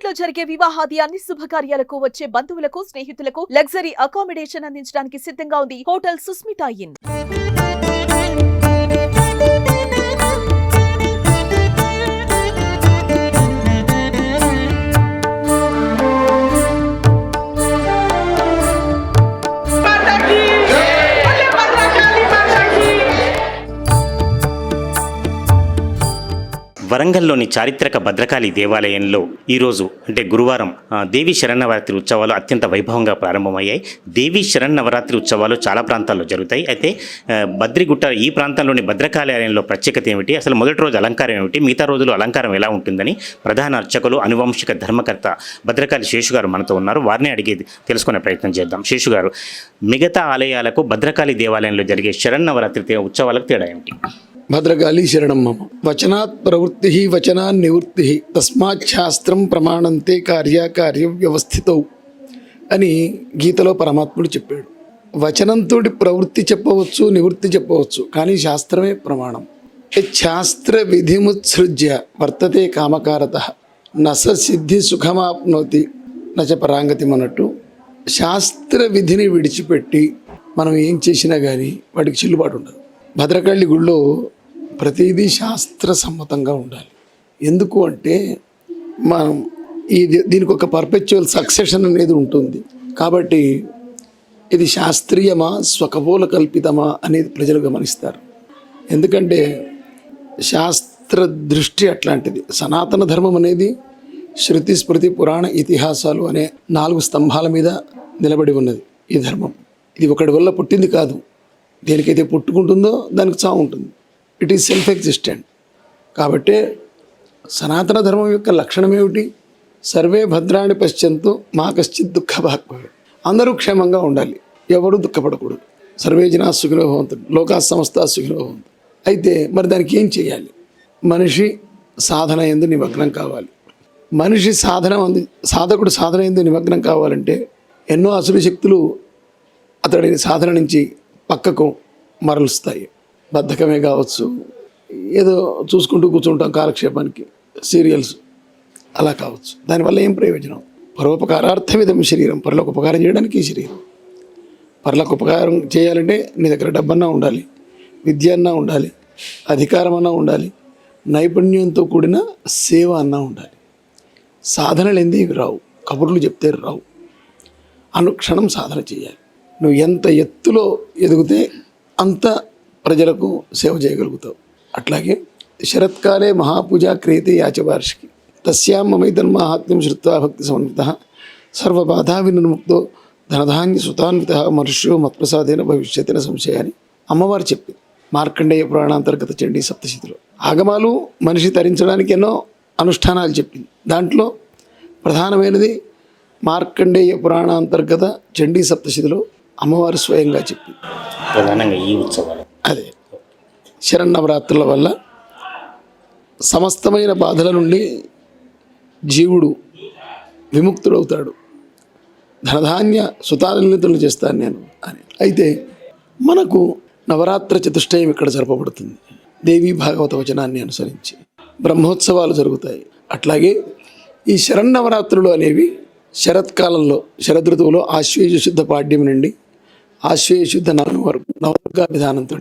ఇంట్లో జరిగే వివాహాది అన్ని శుభకార్యాలకు వచ్చే బంధువులకు స్నేహితులకు లగ్జరీ అకామిడేషన్ అందించడానికి సిద్ధంగా ఉంది హోటల్ సుస్మితా ఇన్. వరంగల్లోని చారిత్రక భద్రకాళి దేవాలయంలో ఈరోజు అంటే గురువారం దేవి దేవీ శరన్నవరాత్రి ఉత్సవాలు అత్యంత వైభవంగా ప్రారంభమయ్యాయి. దేవీ శరన్నవరాత్రి ఉత్సవాలు చాలా ప్రాంతాల్లో జరుగుతాయి. అయితే బద్రిగుట్ట ఈ ప్రాంతంలోని భద్రకాళి ఆలయంలో ప్రత్యేకత ఏమిటి? అసలు మొదటి రోజు అలంకారం ఏమిటి? మిగతా రోజులు అలంకారం ఎలా ఉంటుందని ప్రధాన అర్చకులు అనువంశిక ధర్మకర్త భద్రకాళి శేషు గారు మనతో ఉన్నారు. వారిని అడిగి తెలుసుకునే ప్రయత్నం చేద్దాం. శేషు గారు మిగతా ఆలయాలకు భద్రకాళి దేవాలయంలో జరిగే శరన్నవరాత్రి తే- ఉత్సవాలకు తేడా ఏమిటి? భద్రకాళీ శరణం మమ. వచనాత్ ప్రవృత్తి వచనాన్ నివృత్తి తస్మాత్ శాస్త్రం ప్రమాణంతే కార్యకార్య వ్యవస్థితవు అని గీతలో పరమాత్ముడు చెప్పాడు. వచనంతో ప్రవృత్తి చెప్పవచ్చు నివృత్తి చెప్పవచ్చు కానీ శాస్త్రమే ప్రమాణం. శాస్త్ర విధిముత్సృజ్య వర్తతే కామకారత. నస సిద్ధి సుఖమాప్నోతి. నచ పరాంగతి అన్నట్టు శాస్త్ర విధిని విడిచిపెట్టి మనం ఏం చేసినా కానీ వాటికి చెల్లుబాటు ఉండదు. భద్రకాళి గుళ్ళో ప్రతిదీ శాస్త్ర సమ్మతంగా ఉండాలి. ఎందుకు అంటే మనం ఈ దీనికి ఒక పర్పెచువల్ సక్సెషన్ అనేది ఉంటుంది. కాబట్టి ఇది శాస్త్రీయమా స్వకపోల కల్పితమా అనేది ప్రజలు గమనిస్తారు. ఎందుకంటే శాస్త్ర దృష్టి అట్లాంటిది. సనాతన ధర్మం అనేది శృతి స్మృతి పురాణ ఇతిహాసాలు అనే నాలుగు స్తంభాల మీద నిలబడి ఉన్నది ఈ ధర్మం. ఇది ఒకటి వల్ల పుట్టింది కాదు. దేనికైతే పుట్టుకుంటుందో దానికి చావు ఉంటుంది. It is self existent. కాబట్టి సనాతన ధర్మం యొక్క లక్షణం ఏమిటి? సర్వే భద్రాన్ని పశ్చంతు మా కశ్చిత్ దుఃఖ భాగ్భవే అందరూ క్షేమంగా ఉండాలి. ఎవరు దుఃఖపడకూడదు. సర్వే జనా సుఖినో భవంతుడు లోకా సంస్థ సుఖినో అయితే మరి దానికి ఏం చేయాలి? మనిషి సాధన ఎందు నిమగ్నం కావాలి. మనిషి సాధన అంది సాధకుడు సాధన ఎందు నిమగ్నం కావాలంటే ఎన్నో అసురు శక్తులు అతడిని సాధన నుంచి పక్కకు మరలుస్తాయి. బద్ధకమే కావచ్చు. ఏదో చూసుకుంటూ కూర్చుంటాం కాలక్షేపానికి. సీరియల్స్ అలా కావచ్చు. దానివల్ల ఏం ప్రయోజనం? పరోపకారార్థం ఇదం శరీరం. పరులకు ఉపకారం చేయడానికి ఈ శరీరం. పరులకు ఉపకారం చేయాలంటే నీ దగ్గర డబ్బన్నా ఉండాలి. విద్య అన్నా ఉండాలి. అధికారం అన్నా ఉండాలి. నైపుణ్యంతో కూడిన సేవ అన్నా ఉండాలి. సాధనలు ఎందుకు రావు? కబుర్లు చెప్తే రావు. అనుక్షణం సాధన చేయాలి. నువ్వు ఎంత ఎత్తులో ఎదిగితే అంత ప్రజలకు సేవ చేయగలుగుతావు. అట్లాగే శరత్కాలే మహాపూజ క్రియతే యాచవార్షికి తస్యాం మమైతన్ మహాత్మ్యం శ్రుత్వా భక్తి సమన్విత. సర్వబాధా వినుముక్తో ధనధాన్య సుతాన్విత మనుష్యో మత్ప్రసాదేన భవిష్యత్తున సంశయాన్ని అమ్మవారు చెప్పింది మార్కండేయ పురాణాంతర్గత చండీ సప్తశతిలో. ఆగమాలు మనిషి తరించడానికి ఎన్నో అనుష్ఠానాలు చెప్పింది. దాంట్లో ప్రధానమైనది మార్కండేయ పురాణాంతర్గత చండీ సప్తశతిలో అమ్మవారు స్వయంగా చెప్పింది. ప్రధానంగా ఈ ఉత్సవాలు అదే శరన్నవరాత్రుల వల్ల సమస్తమైన బాధల నుండి జీవుడు విముక్తుడవుతాడు. ధనధాన్య సుతానితులను చేస్తాను నేను అని. అయితే మనకు నవరాత్ర చతుష్టయం ఇక్కడ జరపబడుతుంది. దేవీ భాగవత వచనాన్ని అనుసరించి బ్రహ్మోత్సవాలు జరుగుతాయి. అట్లాగే ఈ శరన్నవరాత్రులు అనేవి శరత్కాలంలో శరదృతువులో ఆశ్వేజ శుద్ధ పాడ్యం నుండి ఆశ్వేజ నాలుగు నవమి వరకు నవదుర్గా విధానంతో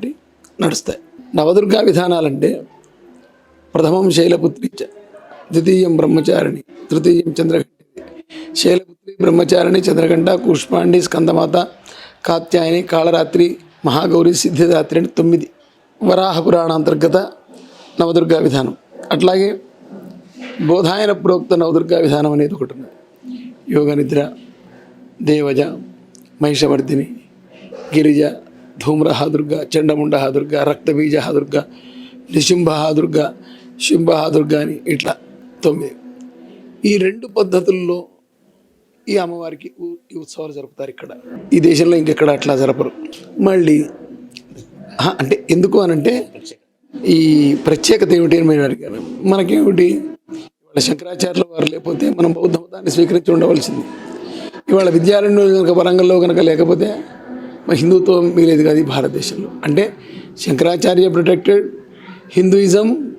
నడుస్తాయి. నవదుర్గా విధానాలంటే ప్రథమం శైలపుత్రి చ ద్వితీయం బ్రహ్మచారిణి తృతీయం చంద్రఘంటి శైలపుత్రి బ్రహ్మచారిణి చంద్రగంట కూష్మాండి స్కందమాత కాత్యాయని కాళరాత్రి మహాగౌరి సిద్ధిదాత్రి అని తొమ్మిది వరాహ పురాణ అంతర్గత నవదుర్గా విధానం. అట్లాగే బోధాయన ప్రోక్త నవదుర్గా విధానం అనేది ఒకటి ఉన్నది. యోగ నిద్ర దేవజ మహిషవర్ధిని గిరిజ ధూమ్రహాదుర్గ దుర్గ చండముండహ దుర్గ రక్తబీజ దుర్గ దుర్గ దుర్గ అని ఇట్లా తొమ్మిది. ఈ రెండు పద్ధతుల్లో ఈ అమ్మవారికి ఈ ఉత్సవాలు జరుపుతారు ఇక్కడ. ఈ దేశంలో ఇంకెక్కడ అట్లా జరపరు. మళ్ళీ అంటే ఎందుకు అనంటే ఈ ప్రత్యేకత ఏమిటి అని మీరు అడిగారు. మనకేమిటి? ఇవాళ శంకరాచార్యుల వారు లేకపోతే మనం బౌద్ధ మతాన్ని స్వీకరించి ఉండవలసింది. ఇవాళ విద్యారణ్యం కనుక వరంగల్లో కనుక లేకపోతే హిందుత్వం మిగిలేదు కాదు భారతదేశంలో? అంటే Shankaracharya protected Hinduism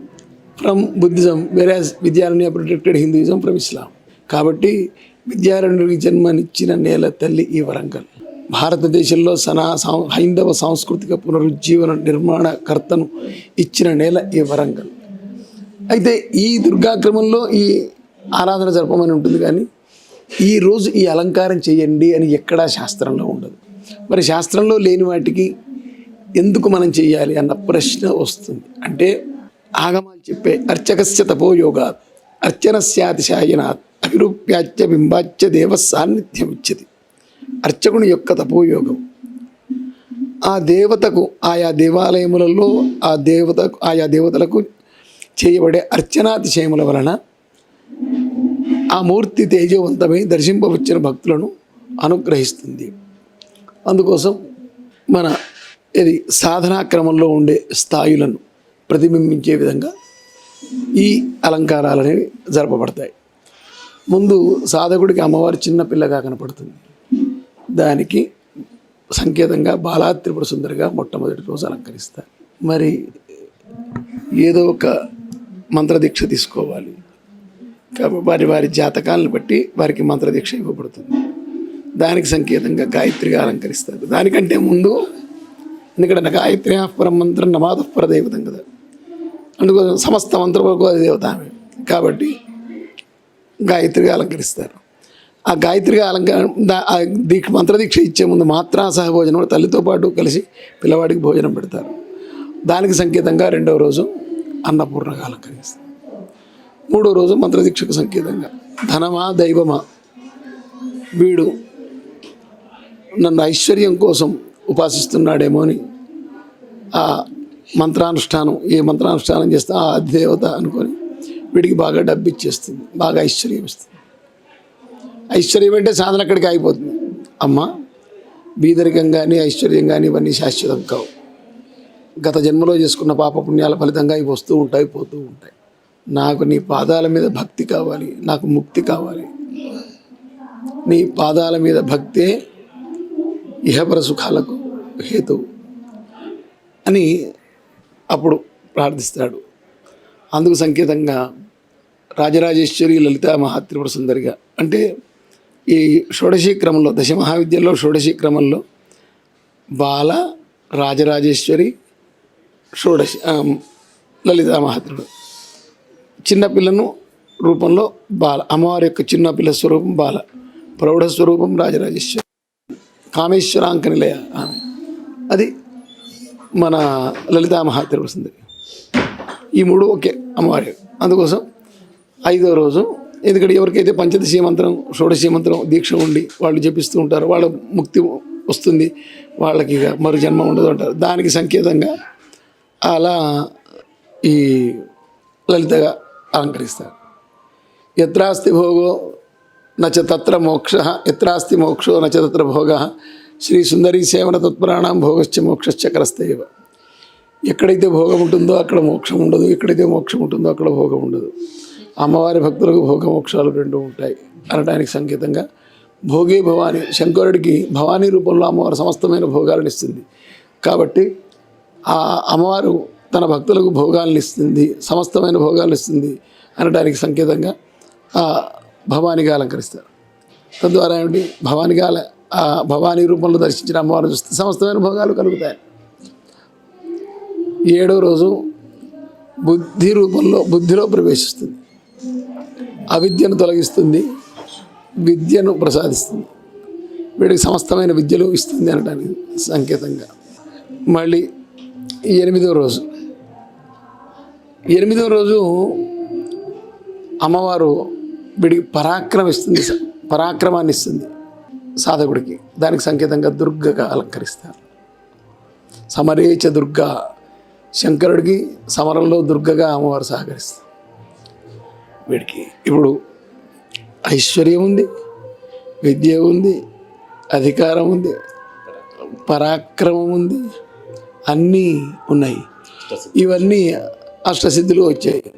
from Buddhism వేరే Vidyaranya protected Hinduism from Islam కాబట్టి విద్యారణ్యుడికి జన్మనిచ్చిన నేల తల్లి ఈ వరంగల్. భారతదేశంలో సనా హైందవ సాంస్కృతిక పునరుజ్జీవన నిర్మాణకర్తను ఇచ్చిన నేల ఈ వరంగల్. అయితే ఈ దుర్గాక్రమంలో ఈ ఆరాధన జరపమని ఉంటుంది కానీ ఈ రోజు ఈ అలంకారం చేయండి అని ఎక్కడా శాస్త్రంలో ఉండదు. మరి శాస్త్రంలో లేని వాటికి ఎందుకు మనం చేయాలి అన్న ప్రశ్న వస్తుంది. అంటే ఆగమాలు చెప్పే అర్చకస్య తపోయోగాత్ అర్చనస్యాతిశాయనాత్ అభిరూప్యాచ్య బింబాచ్య దేవ సాన్నిధ్యం ఇచ్చది అర్చకుని యొక్క తపోయోగం. ఆ దేవతకు ఆయా దేవాలయములలో ఆ దేవతకు ఆయా దేవతలకు చేయబడే అర్చనాతిశయముల వలన ఆ మూర్తి తేజవంతమై దర్శింపవచ్చిన భక్తులను అనుగ్రహిస్తుంది. అందుకోసం మన ఇది సాధనా క్రమంలో ఉండే స్థాయిలను ప్రతిబింబించే విధంగా ఈ అలంకారాలు అనేవి జరపబడతాయి. ముందు సాధకుడికి అమ్మవారి చిన్న పిల్లగా కనపడుతుంది. దానికి సంకేతంగా బాలా త్రిపుర సుందరిగా మొట్టమొదటి రోజు అలంకరిస్తారు. మరి ఏదో ఒక మంత్రదీక్ష తీసుకోవాలి. కాబట్టి వారి వారి జాతకాలను బట్టి వారికి మంత్రదీక్ష ఇవ్వబడుతుంది. దానికి సంకేతంగా గాయత్రిగా అలంకరిస్తారు. దానికంటే ముందు ఎందుకంటే గాయత్రి పరం మంత్రం నమాద పరదైవతం కదా. అందుకోసం సమస్త మంత్రములకు అది దేవత ఆమె. కాబట్టి గాయత్రిగా అలంకరిస్తారు. ఆ గాయత్రిగా అలంకారం దీక్ష మంత్రదీక్ష ఇచ్చే ముందు మాత్రా సహభోజనం తల్లితో పాటు కలిసి పిల్లవాడికి భోజనం పెడతారు. దానికి సంకేతంగా రెండవ రోజు అన్నపూర్ణగా అలంకరిస్తారు. మూడో రోజు మంత్రదీక్షకు సంకేతంగా ధనమా దైవమా వీడు నన్ను ఐశ్వర్యం కోసం ఉపాసిస్తున్నాడేమో అని ఆ మంత్రానుష్ఠానం ఏ మంత్రానుష్ఠానం చేస్తే ఆ దేవత అనుకొని వీడికి బాగా డబ్బు ఇచ్చేస్తుంది బాగా ఐశ్వర్యం ఇస్తుంది. ఐశ్వర్యం అంటే సాధన అక్కడికి అయిపోతుంది అమ్మ బీదరికం కానీ ఐశ్వర్యం కానీ ఇవన్నీ శాశ్వతం కావు. గత జన్మలో చేసుకున్న పాప పుణ్యాల ఫలితంగా ఇవి వస్తూ ఉంటాయి పోతూ ఉంటాయి. నాకు నీ పాదాల మీద భక్తి కావాలి నాకు ముక్తి కావాలి. నీ పాదాల మీద భక్తే ఇహపర సుఖాలకు హేతువు అని అప్పుడు ప్రార్థిస్తాడు. అందుకు సంకేతంగా రాజరాజేశ్వరి లలిత మహాత్రిపుర సుందరిగా అంటే ఈ షోడశీ క్రమంలో దశ మహావిద్యలో షోడశీ క్రమంలో బాల రాజరాజేశ్వరి షోడశి లలిత మహాత్రుడు చిన్నపిల్లను రూపంలో బాల అమ్మవారి యొక్క చిన్నపిల్ల స్వరూపం బాల ప్రౌఢ స్వరూపం రాజరాజేశ్వరి. కామేశ్వరాంక నిలయ ఆమె అది మన లలితా మహాత్రిపుర సుందరి ఈ మూడు ఒకే అమ్మవారి. అందుకోసం ఐదో రోజు ఎందుకంటే ఎవరికైతే పంచదశీ మంత్రం షోడశీ మంత్రం దీక్ష ఉండి వాళ్ళు జపిస్తూ ఉంటారు వాళ్ళ ముక్తి వస్తుంది వాళ్ళకి ఇక మరు జన్మ ఉండదు అంటారు. దానికి సంకేతంగా అలా ఈ లలితగా అలంకరిస్తారు. ఎత్రాస్తి భోగో నచతత్ర మోక్ష ఎత్రాస్తి మోక్షో నచతత్ర భోగ. శ్రీ సుందరీ సేవన తత్పరాణం భోగశ్చ మోక్షశ్చ కరస్తేవ. ఎక్కడైతే భోగం ఉంటుందో అక్కడ మోక్షం ఉండదు ఎక్కడైతే మోక్షం ఉంటుందో అక్కడ భోగం ఉండదు. అమ్మవారి భక్తులకు భోగ మోక్షాలు రెండు ఉంటాయి అనడానికి సంకేతంగా. భోగే భవాని శంకరుడికి భవానీ రూపంలో అమ్మవారు సమస్తమైన భోగాలను ఇస్తుంది. కాబట్టి ఆ అమ్మవారు తన భక్తులకు భోగాలను ఇస్తుంది సమస్తమైన భోగాలు ఇస్తుంది అనడానికి సంకేతంగా. భవానిగా అలంకరిస్తారు. తద్వారా ఏమిటి? భవానిగా అల- ఆ భవానీ రూపంలో దర్శించిన అమ్మవారిని చూస్తే సమస్తమైన భోగాలు కలుగుతాయి. ఏడో రోజు బుద్ధి రూపంలో బుద్ధిలో ప్రవేశిస్తుంది. అవిద్యను తొలగిస్తుంది. విద్యను ప్రసాదిస్తుంది. వీడికి సమస్తమైన విద్యలు ఇస్తుంది అనడానికి సంకేతంగా. మళ్ళీ ఎనిమిదో రోజు. ఎనిమిదో రోజు అమ్మవారు వీడికి పరాక్రమిస్తుంది పరాక్రమాన్ని ఇస్తుంది సాధకుడికి. దానికి సంకేతంగా దుర్గగా అలంకరిస్తారు. సమరేచ దుర్గా శంకరుడికి సమరంలో దుర్గగా అమ్మవారు సహకరిస్తారు. వీడికి ఇప్పుడు ఐశ్వర్యం ఉంది విద్య ఉంది అధికారం ఉంది పరాక్రమం ఉంది అన్నీ ఉన్నాయి. ఇవన్నీ అష్టసిద్ధులు వచ్చాయి.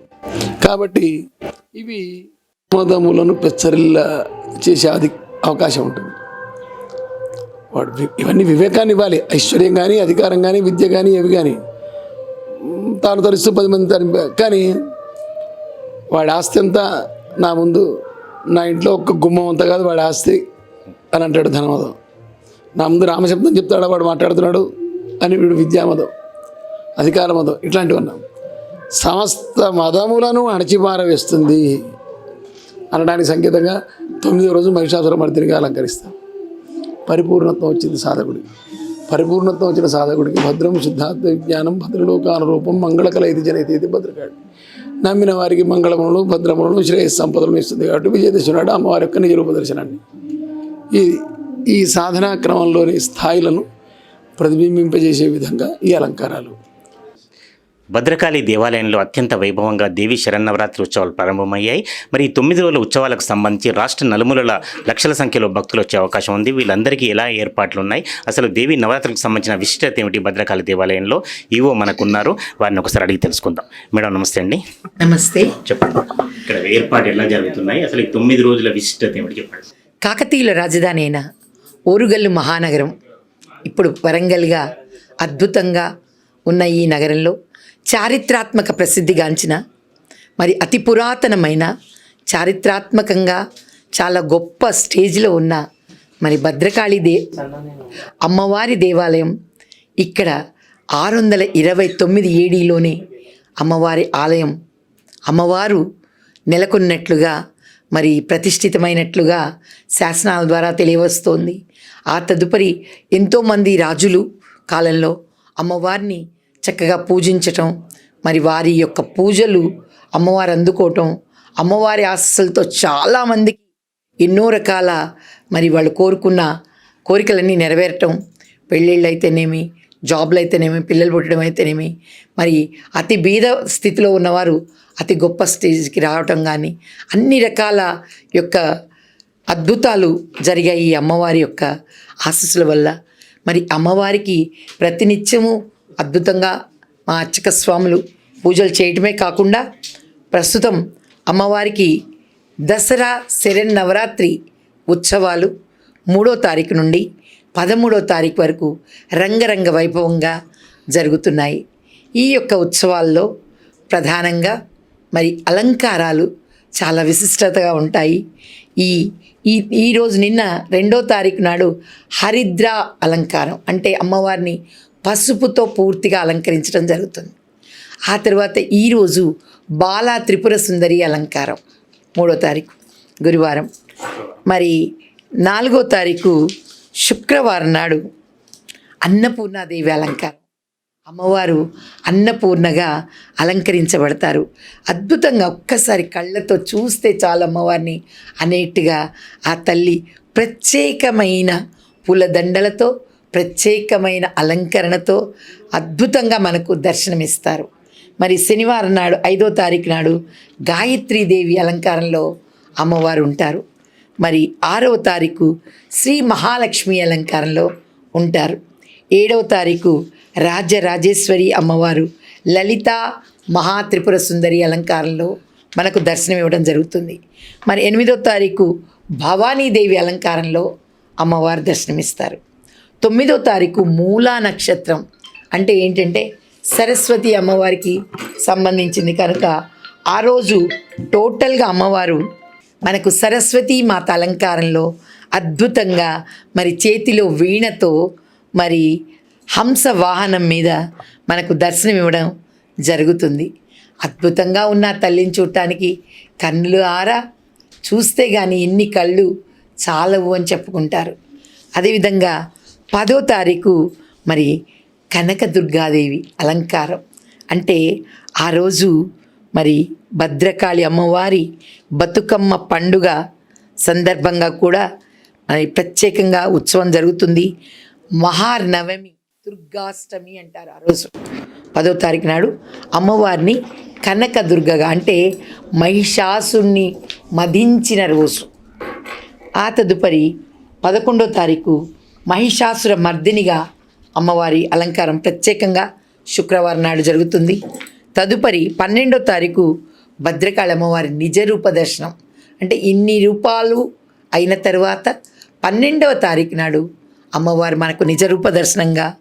కాబట్టి ఇవి మోదములను పెచ్చరిల్ల చేసే అది అవకాశం ఉంటుంది. వాడు ఇవన్నీ వివేకాన్ని ఇవ్వాలి. ఐశ్వర్యం కానీ అధికారం కానీ విద్య కానీ ఇవి కానీ తాను తరిస్తూ పది మంది తరి కానీ వాడి ఆస్తి అంతా నా ముందు నా ఇంట్లో ఒక్క గుమ్మం అంతా కాదు వాడి ఆస్తి అని అంటాడు ధనమదం. నా ముందు రామశబ్దం చెప్తాడు వాడు మాట్లాడుతున్నాడు అని వీడు విద్యామదం అధికార మదం ఇట్లాంటివన్నా. సమస్త మదములను అణచిపారవేస్తుంది అనడానికి సంకేతంగా తొమ్మిదో రోజు మహిషాసుర మర్దినిగా అలంకరిస్తాం పరిపూర్ణత్వం వచ్చింది సాధకుడికి. పరిపూర్ణత్వం వచ్చిన సాధకుడికి భద్రం సిద్ధార్థ విజ్ఞానం భద్రలోకాన రూపం మంగళకల ఇది జనైతే ఇది భద్రకాడు. నమ్మిన వారికి మంగళములను భద్రములను శ్రేయస్ సంపదలను ఇస్తుంది కాబట్టి విజయదశమి నాడు అమ్మవారి యొక్క నిజ రూప దర్శనాన్ని. ఈ ఈ సాధనా క్రమంలోని స్థాయిలను ప్రతిబింబింపజేసే విధంగా ఈ అలంకారాలు భద్రకాళి దేవాలయంలో అత్యంత వైభవంగా దేవి శరన్నవరాత్రి ఉత్సవాలు ప్రారంభమయ్యాయి. మరి ఈ తొమ్మిది రోజుల ఉత్సవాలకు సంబంధించి రాష్ట్ర నలుమూలల లక్షల సంఖ్యలో భక్తులు వచ్చే అవకాశం ఉంది. వీళ్ళందరికీ ఎలా ఏర్పాట్లు ఉన్నాయి అసలు దేవి నవరాత్రికి సంబంధించిన విశిష్టత ఏమిటి? భద్రకాళి దేవాలయంలో ఈవో మనకున్నారు. వారిని ఒకసారి అడిగి తెలుసుకుందాం. మేడం నమస్తే అండి. నమస్తే. చెప్పండి. ఇక్కడ ఏర్పాటు ఎలా జరుగుతున్నాయి? అసలు ఈ తొమ్మిది రోజుల విశిష్టత ఏమిటి? చెప్పండి. కాకతీయుల రాజధాని అయిన ఓరుగల్లు మహానగరం ఇప్పుడు వరంగల్గా అద్భుతంగా ఉన్న ఈ నగరంలో చారిత్రాత్మక ప్రసిద్ధిగాంచిన మరి అతి పురాతనమైన చారిత్రాత్మకంగా చాలా గొప్ప స్టేజ్లో ఉన్న మరి భద్రకాళి దే అమ్మవారి దేవాలయం ఇక్కడ ఆరు వందల ఇరవై తొమ్మిది ఏడీలోనే అమ్మవారి ఆలయం అమ్మవారు నెలకొన్నట్లుగా మరి ప్రతిష్ఠితమైనట్లుగా శాసనాల ద్వారా తెలియవస్తోంది. ఆ తదుపరి ఎంతోమంది రాజులు కాలంలో అమ్మవారిని చక్కగా పూజించటం మరి వారి యొక్క పూజలు అమ్మవారు అందుకోవటం అమ్మవారి ఆశస్సులతో చాలామందికి ఎన్నో రకాల మరి వాళ్ళు కోరుకున్న కోరికలన్నీ నెరవేరటం. పెళ్ళిళ్ళు అయితేనేమి జాబ్లు అయితేనేమి పిల్లలు పుట్టడం అయితేనేమి మరి అతి బీద స్థితిలో ఉన్నవారు అతి గొప్ప స్టేజ్కి రావటం కానీ అన్ని రకాల యొక్క అద్భుతాలు జరిగాయి ఈ అమ్మవారి యొక్క ఆశస్సుల వల్ల. మరి అమ్మవారికి ప్రతినిత్యము అద్భుతంగా మా అర్చక స్వాములు పూజలు చేయటమే కాకుండా ప్రస్తుతం అమ్మవారికి దసరా శరణ్ నవరాత్రి ఉత్సవాలు మూడో తారీఖు నుండి పదమూడో తారీఖు వరకు రంగరంగ వైభవంగా జరుగుతున్నాయి. ఈ యొక్క ఉత్సవాల్లో ప్రధానంగా మరి అలంకారాలు చాలా విశిష్టతగా ఉంటాయి. ఈ ఈ ఈరోజు నిన్న రెండో తారీఖు నాడు హరిద్ర అలంకారం అంటే అమ్మవారిని పసుపుతో పూర్తిగా అలంకరించడం జరుగుతుంది. ఆ తర్వాత ఈరోజు బాలా త్రిపుర సుందరి అలంకారం. మూడో తారీఖు గురువారం. మరి నాలుగో తారీఖు శుక్రవారం నాడు అన్నపూర్ణాదేవి అలంకారం. అమ్మవారు అన్నపూర్ణగా అలంకరించబడతారు. అద్భుతంగా ఒక్కసారి కళ్ళతో చూస్తే చాలు అమ్మవారిని అనేట్టుగా ఆ తల్లి ప్రత్యేకమైన పూలదండలతో ప్రత్యేకమైన అలంకరణతో అద్భుతంగా మనకు దర్శనమిస్తారు. మరి శనివారం నాడు ఐదో తారీఖు నాడు గాయత్రీదేవి అలంకారంలో అమ్మవారు ఉంటారు. మరి ఆరవ తారీఖు శ్రీ మహాలక్ష్మి అలంకారంలో ఉంటారు. ఏడవ తారీఖు రాజరాజేశ్వరి అమ్మవారు లలిత మహాత్రిపుర సుందరి అలంకారంలో మనకు దర్శనం ఇవ్వడం జరుగుతుంది. మరి ఎనిమిదో తారీఖు భవానీదేవి అలంకారంలో అమ్మవారు దర్శనమిస్తారు. తొమ్మిదో తారీఖు మూలా నక్షత్రం. అంటే ఏంటంటే సరస్వతి అమ్మవారికి సంబంధించింది కనుక ఆ రోజు టోటల్గా అమ్మవారు మనకు సరస్వతి మాత అలంకారంలో అద్భుతంగా మరి చేతిలో వీణతో మరి హంస వాహనం మీద మనకు దర్శనం ఇవ్వడం జరుగుతుంది. అద్భుతంగా ఉన్న తల్లిని చూడటానికి కన్నులు ఆరా చూస్తే కానీ ఇన్ని కళ్ళు చాలవు అని చెప్పుకుంటారు. అదేవిధంగా పదో తారీఖు మరి కనకదుర్గాదేవి అలంకారం. అంటే ఆ రోజు మరి భద్రకాళి అమ్మవారి బతుకమ్మ పండుగ సందర్భంగా కూడా మరి ప్రత్యేకంగా ఉత్సవం జరుగుతుంది. మహానవమి దుర్గాష్టమి అంటారు ఆ రోజు. పదో తారీఖు నాడు అమ్మవారిని కనకదుర్గగా అంటే మహిషాసుని మదించిన రోజు. ఆ తదుపరి పదకొండో తారీఖు మహిషాసుర మర్దినిగా అమ్మవారి అలంకారం ప్రత్యేకంగా శుక్రవారం నాడు జరుగుతుంది. తదుపరి పన్నెండో తారీఖు భద్రకాళి అమ్మవారి నిజ రూప దర్శనం. అంటే ఇన్ని రూపాలు అయిన తర్వాత పన్నెండవ తారీఖు నాడు అమ్మవారు మనకు నిజరూప దర్శనంగా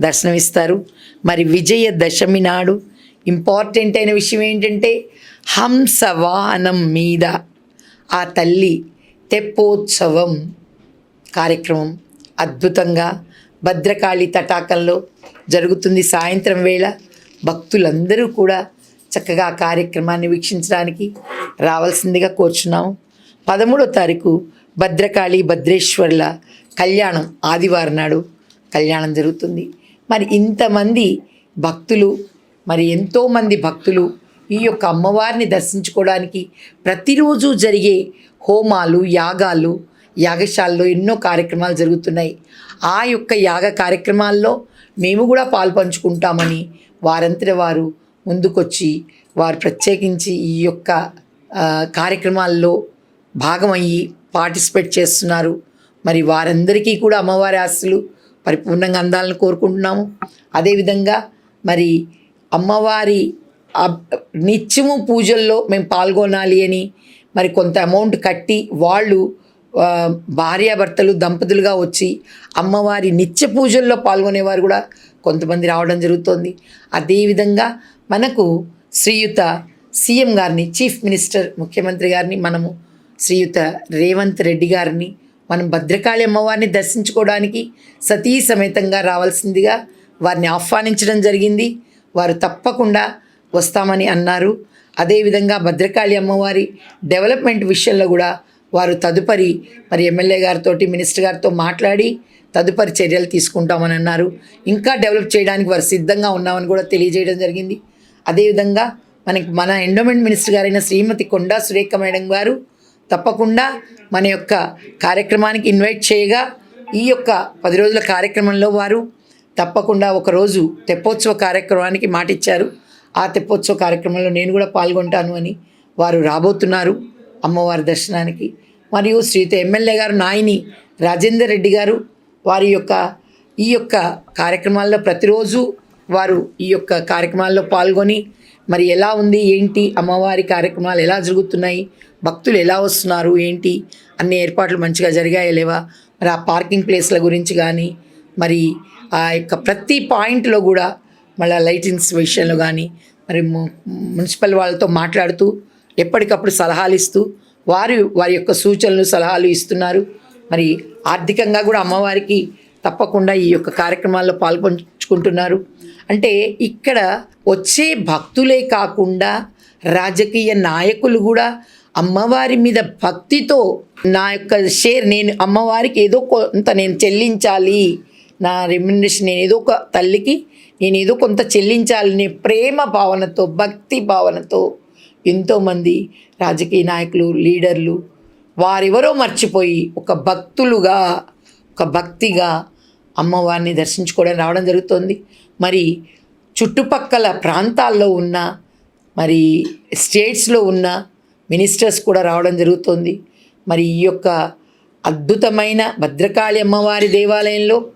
దర్శనమిస్తారు. మరి విజయ దశమి నాడు ఇంపార్టెంట్ అయిన విషయం ఏంటంటే హంస వాహనం మీద ఆ తల్లి తెప్పోత్సవం కార్యక్రమం అద్భుతంగా భద్రకాళి తటాకంలో జరుగుతుంది. సాయంత్రం వేళ భక్తులందరూ కూడా చక్కగా ఆ కార్యక్రమాన్ని వీక్షించడానికి రావాల్సిందిగా కోరుచున్నాము. పదమూడో తారీఖు భద్రకాళి భద్రేశ్వర్ల కళ్యాణం ఆదివారం నాడు కళ్యాణం జరుగుతుంది. మరి ఇంతమంది భక్తులు మరి ఎంతోమంది భక్తులు ఈ యొక్క అమ్మవారిని దర్శించుకోవడానికి ప్రతిరోజు జరిగే హోమాలు యాగాలు యాగశాలలో ఎన్నో కార్యక్రమాలు జరుగుతున్నాయి. ఆ యొక్క యాగ కార్యక్రమాల్లో మేము కూడా పాల్పంచుకుంటామని వారంతటి వారు ముందుకొచ్చి వారు ప్రత్యేకించి ఈ యొక్క కార్యక్రమాల్లో భాగమయ్యి పార్టిసిపేట్ చేస్తున్నారు. మరి వారందరికీ కూడా అమ్మవారి ఆశలు పరిపూర్ణంగా అందాలని కోరుకుంటున్నాము. అదేవిధంగా మరి అమ్మవారి నిత్యము పూజల్లో మేము పాల్గొనాలి అని మరి కొంత అమౌంట్ కట్టి వాళ్ళు భార్యాభర్తలు దంపతులుగా వచ్చి అమ్మవారి నిత్య పూజల్లో పాల్గొనేవారు కూడా కొంతమంది రావడం జరుగుతోంది. అదేవిధంగా మనకు శ్రీయుత సీఎం గారిని చీఫ్ మినిస్టర్ ముఖ్యమంత్రి గారిని మనము శ్రీయుత రేవంత్ రెడ్డి గారిని మనం భద్రకాళి అమ్మవారిని దర్శించుకోవడానికి సతీ సమేతంగా రావాల్సిందిగా వారిని ఆహ్వానించడం జరిగింది. వారు తప్పకుండా వస్తామని అన్నారు. అదేవిధంగా భద్రకాళి అమ్మవారి డెవలప్మెంట్ విషయంలో కూడా వారు తదుపరి మరి ఎమ్మెల్యే గారితో మినిస్టర్ గారితో మాట్లాడి తదుపరి చర్యలు తీసుకుంటామని అన్నారు. ఇంకా డెవలప్ చేయడానికి వారు సిద్ధంగా ఉన్నామని కూడా తెలియజేయడం జరిగింది. అదేవిధంగా మనకి మన ఎండోమెంట్ మినిస్టర్ గారైన శ్రీమతి కొండా సురేఖ మేడం గారు తప్పకుండా మన యొక్క కార్యక్రమానికి ఇన్వైట్ చేయగా ఈ యొక్క పది రోజుల కార్యక్రమంలో వారు తప్పకుండా ఒకరోజు తెప్పోత్సవ కార్యక్రమానికి మాటిచ్చారు. ఆ తెప్పోత్సవ కార్యక్రమంలో నేను కూడా పాల్గొంటాను అని వారు రాబోతున్నారు అమ్మవారి దర్శనానికి. మరియు శ్రీత ఎమ్మెల్యే గారు నాయని రాజేందర్ రెడ్డి గారు వారి యొక్క ఈ యొక్క కార్యక్రమాల్లో ప్రతిరోజు వారు ఈ యొక్క కార్యక్రమాల్లో పాల్గొని మరి ఎలా ఉంది ఏంటి అమ్మవారి కార్యక్రమాలు ఎలా జరుగుతున్నాయి భక్తులు ఎలా వస్తున్నారు ఏంటి అన్ని ఏర్పాట్లు మంచిగా జరిగాయా లేవా మరి ఆ పార్కింగ్ ప్లేస్ల గురించి కానీ మరి ఆ యొక్క ప్రతి పాయింట్లో కూడా మళ్ళీ లైటింగ్స్ విషయంలో కానీ మరి మున్సిపల్ వాళ్ళతో మాట్లాడుతూ ఎప్పటికప్పుడు సలహాలు ఇస్తూ వారు వారి యొక్క సూచనలు సలహాలు ఇస్తున్నారు. మరి ఆర్థికంగా కూడా అమ్మవారికి తప్పకుండా ఈ యొక్క కార్యక్రమాల్లో పాల్పంచుకుంటున్నారు. అంటే ఇక్కడ వచ్చే భక్తులే కాకుండా రాజకీయ నాయకులు కూడా అమ్మవారి మీద భక్తితో నా యొక్క షేర్ నేను అమ్మవారికి ఏదో కొంత నేను చెల్లించాలి నా రెమ్యునరేషన్ నేను ఏదో ఒక తల్లికి నేను ఏదో కొంత చెల్లించాలనే ప్రేమ భావనతో భక్తి భావనతో ఎంతోమంది రాజకీయ నాయకులు లీడర్లు వారెవరో మర్చిపోయి ఒక భక్తులుగా ఒక భక్తిగా అమ్మవారిని దర్శించుకోవడం రావడం జరుగుతుంది. మరి చుట్టుపక్కల ప్రాంతాల్లో ఉన్న మరి స్టేట్స్లో ఉన్న మినిస్టర్స్ కూడా రావడం జరుగుతుంది. మరి ఈ యొక్క అద్భుతమైన భద్రకాళి అమ్మవారి దేవాలయంలో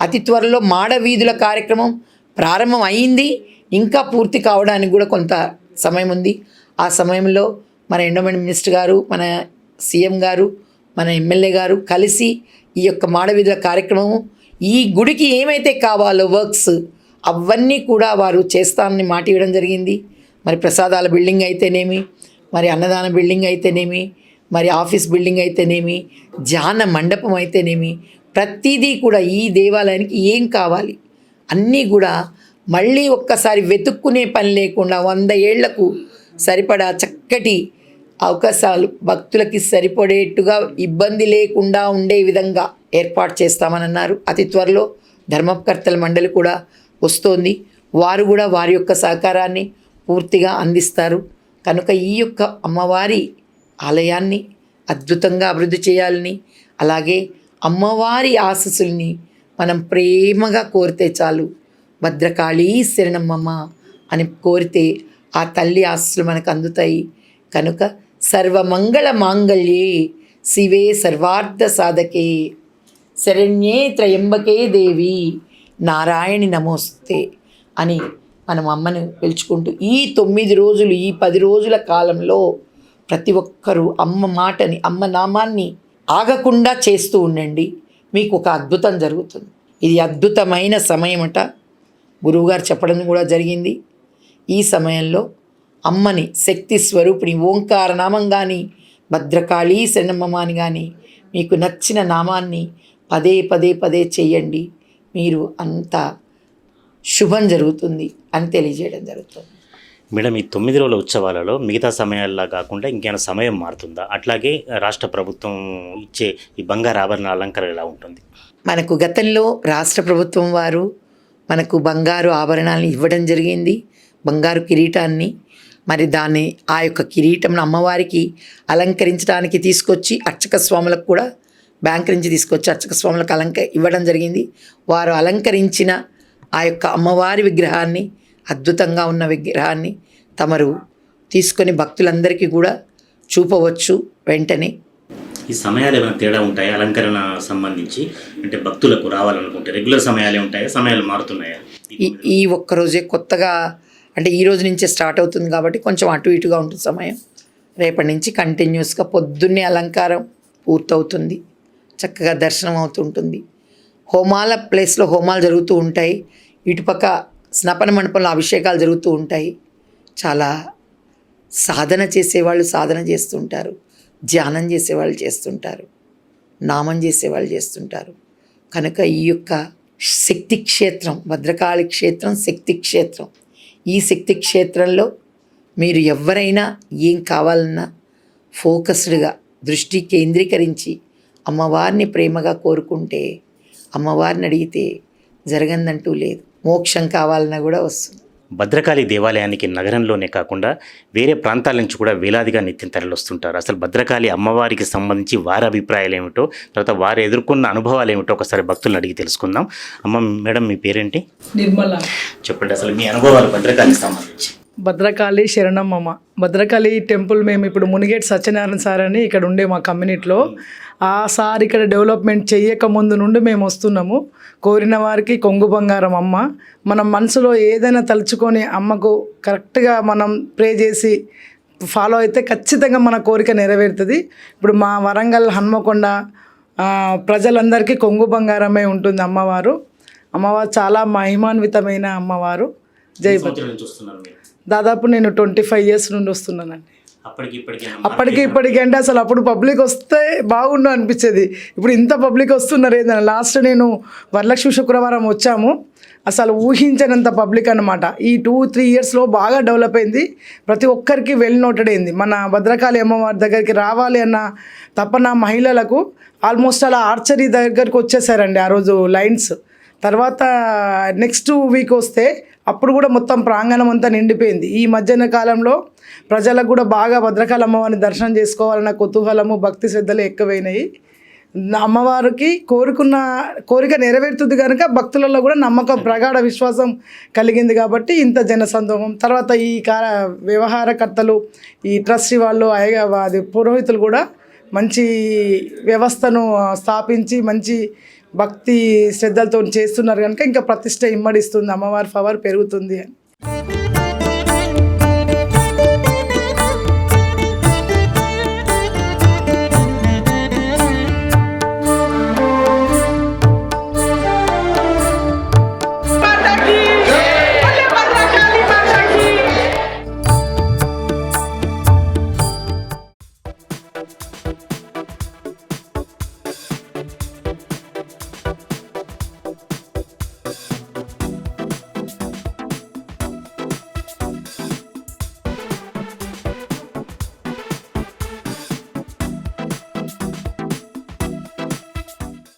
అతి త్వరలో మాడవీధుల కార్యక్రమం ప్రారంభం అయింది. ఇంకా పూర్తి కావడానికి కూడా కొంత సమయం ఉంది. ఆ సమయంలో మన ఎండోమెంట్ మినిస్టర్ గారు మన సీఎం గారు మన ఎమ్మెల్యే గారు కలిసి ఈ యొక్క మాడవీధుల కార్యక్రమం కార్యక్రమము ఈ గుడికి ఏమైతే కావాలో వర్క్స్ అవన్నీ కూడా వారు చేస్తానని మాట ఇవ్వడం జరిగింది. మరి ప్రసాదాల బిల్డింగ్ అయితేనేమి మరి అన్నదాన బిల్డింగ్ అయితేనేమి మరి ఆఫీస్ బిల్డింగ్ అయితేనేమి జాన మండపం అయితేనేమి ప్రతిదీ కూడా ఈ దేవాలయానికి ఏం కావాలి? అన్నీ కూడా మళ్ళీ ఒక్కసారి వెతుక్కునే పని లేకుండా వంద ఏళ్ళకు సరిపడా చక్కటి అవకాశాలు భక్తులకి సరిపడేట్టుగా ఇబ్బంది లేకుండా ఉండే విధంగా ఏర్పాటు చేస్తామని అన్నారు అతి త్వరలో ధర్మకర్తల మండలి కూడా వస్తోంది. వారు కూడా వారి యొక్క సహకారాన్ని పూర్తిగా అందిస్తారు. కనుక ఈ యొక్క అమ్మవారి ఆలయాన్ని అద్భుతంగా అభివృద్ధి చేయాలని అలాగే అమ్మవారి ఆశస్సుల్ని మనం ప్రేమగా కోరితే చాలు. భద్రకాళీ శరణమ్మమ్మ అని కోరితే ఆ తల్లి ఆస్తులు మనకు అందుతాయి. కనుక సర్వమంగళ మాంగళ్యే శివే సర్వార్థ సాధకే. శరణ్యే త్రయంబకే దేవి. నారాయణి నమోస్తే అని మనం అమ్మను పిలుచుకుంటూ ఈ తొమ్మిది రోజులు ఈ పది రోజుల కాలంలో ప్రతి ఒక్కరూ అమ్మ మాటని అమ్మ నామాన్ని ఆగకుండా చేస్తూ ఉండండి. మీకు ఒక అద్భుతం జరుగుతుంది. ఇది అద్భుతమైన సమయమట. గురువుగారు చెప్పడం కూడా జరిగింది. ఈ సమయంలో అమ్మని శక్తి స్వరూపిణి ఓంకార నామం కానీ భద్రకాళీ శరణమ్మ అని కానీ మీకు నచ్చిన నామాన్ని పదే పదే పదే చేయండి. మీరు అంత శుభం జరుగుతుంది అని తెలియజేయడం జరుగుతుంది. మేడం ఈ తొమ్మిది రోజుల ఉత్సవాలలో మిగతా సమయాల్లో కాకుండా ఇంకేమైనా సమయం మారుతుందా? అట్లాగే రాష్ట్ర ప్రభుత్వం ఇచ్చే ఈ బంగారు ఆభరణ అలంకరణ ఎలా ఉంటుంది? మనకు గతంలో రాష్ట్ర ప్రభుత్వం వారు మనకు బంగారు ఆభరణాలను ఇవ్వడం జరిగింది. బంగారు కిరీటాన్ని మరి దాన్ని ఆ యొక్క కిరీటం అమ్మవారికి అలంకరించడానికి తీసుకొచ్చి అర్చక స్వాములకు కూడా బ్యాంక్ నుంచి తీసుకొచ్చి అర్చక స్వాములకు అలంక ఇవ్వడం జరిగింది. వారు అలంకరించిన ఆ యొక్క అమ్మవారి విగ్రహాన్ని అద్భుతంగా ఉన్న విగ్రహాన్ని తమరు తీసుకొని భక్తులందరికీ కూడా చూపవచ్చు వెంటనే. ఈ సమయాలు ఏమైనా తేడా ఉంటాయా? అలంకరణ సంబంధించి అంటే భక్తులకు రావాలనుకుంటే రెగ్యులర్ సమయాలే ఉంటాయా? సమయాలు మారుతున్నాయా? ఈ ఈ ఒక్క రోజే కొత్తగా అంటే ఈ రోజు నుంచే స్టార్ట్ అవుతుంది కాబట్టి కొంచెం అటు ఇటుగా ఉంటుంది సమయం. రేపటి నుంచి కంటిన్యూస్గా పొద్దున్నే అలంకారం పూర్తవుతుంది. చక్కగా దర్శనం అవుతుంటుంది హోమాల ప్లేస్లో హోమాలు జరుగుతూ ఉంటాయి. ఇటుపక్క స్నపన మండపంలో అభిషేకాలు జరుగుతూ ఉంటాయి. చాలా సాధన చేసేవాళ్ళు సాధన చేస్తుంటారు. ధ్యానం చేసేవాళ్ళు చేస్తుంటారు. నామం చేసేవాళ్ళు చేస్తుంటారు. కనుక ఈ యొక్క శక్తి క్షేత్రం భద్రకాళి క్షేత్రం శక్తి క్షేత్రం ఈ శక్తి క్షేత్రంలో మీరు ఎవరైనా ఏం కావాలన్నా ఫోకస్డ్గా దృష్టి కేంద్రీకరించి అమ్మవారిని ప్రేమగా కోరుకుంటే అమ్మవారిని అడిగితే జరగందంటూ లేదు. మోక్షం కావాలన్నా కూడా వస్తుంది. భద్రకాళి దేవాలయానికి నగరంలోనే కాకుండా వేరే ప్రాంతాల నుంచి కూడా వేలాదిగా నిత్యం తరలిస్తుంటారు అసలు భద్రకాళి అమ్మవారికి సంబంధించి వారి అభిప్రాయాలు ఏమిటో తర్వాత వారు ఎదుర్కొన్న అనుభవాలు ఏమిటో ఒకసారి భక్తులను అడిగి తెలుసుకుందాం. అమ్మ మేడం మీ పేరేంటి? నిర్మల. చెప్పండి అసలు మీ అనుభవాలు భద్రకాళికి సంబంధించి. భద్రకాళి శరణమ్మమ్మ భద్రకాళి టెంపుల్ మేము ఇప్పుడు మునిగేటి సత్యనారాయణ సార్ అని ఇక్కడ ఉండే మా కమ్యూనిటీలో ఆ సార్ ఇక్కడ డెవలప్మెంట్ చెయ్యక ముందు నుండి మేము వస్తున్నాము. కోరిన వారికి కొంగు బంగారం అమ్మ. మనం మనసులో ఏదైనా తలుచుకొని అమ్మకు కరెక్ట్గా మనం ప్రే చేసి ఫాలో అయితే ఖచ్చితంగా మన కోరిక నెరవేరుతుంది. ఇప్పుడు మా వరంగల్ హన్మకొండ ప్రజలందరికీ కొంగు బంగారమే ఉంటుంది అమ్మవారు. అమ్మవారు చాలా మహిమాన్వితమైన అమ్మవారు. జై దాదాపు నేను ట్వంటీ ఫైవ్ ఇయర్స్ నుండి వస్తున్నానండి. అప్పటికి ఇప్పటికి అంటే అసలు అప్పుడు పబ్లిక్ వస్తే బాగుండు అనిపించేది. ఇప్పుడు ఇంత పబ్లిక్ వస్తున్నారు ఏదైనా లాస్ట్ నేను వరలక్ష్మి శుక్రవారం వచ్చాము. అసలు ఊహించనంత పబ్లిక్ అన్నమాట. ఈ టూ త్రీ ఇయర్స్లో బాగా డెవలప్ అయింది. ప్రతి ఒక్కరికి వెల్ నోటెడ్ అయింది. మన భద్రకాళి అమ్మవారి దగ్గరికి రావాలి అన్న తపన మహిళలకు ఆల్మోస్ట్ అలా ఆర్చరీ దగ్గరికి వచ్చేసారండి ఆ రోజు లైన్స్. తర్వాత నెక్స్ట్ వీక్ వస్తే అప్పుడు కూడా మొత్తం ప్రాంగణం అంతా నిండిపోయింది. ఈ మధ్యన కాలంలో ప్రజలకు కూడా బాగా భద్రకాళ అమ్మవారిని దర్శనం చేసుకోవాలన్న కుతూహలము భక్తి శ్రద్ధలు ఎక్కువైనాయి. అమ్మవారికి కోరుకున్న కోరిక నెరవేరుతుంది కనుక భక్తులలో కూడా నమ్మకం ప్రగాఢ విశ్వాసం కలిగింది కాబట్టి ఇంత జనసందోహం. తర్వాత ఈ కార వ్యవహారకర్తలు ఈ ట్రస్టీ వాళ్ళు అది పురోహితులు కూడా మంచి వ్యవస్థను స్థాపించి మంచి భక్తి శ్రద్ధలతో చేస్తున్నారు కనుక ఇంకా ప్రతిష్ట ఇమ్మడిస్తుంది. అమ్మవారి పవర్ పెరుగుతుంది అని.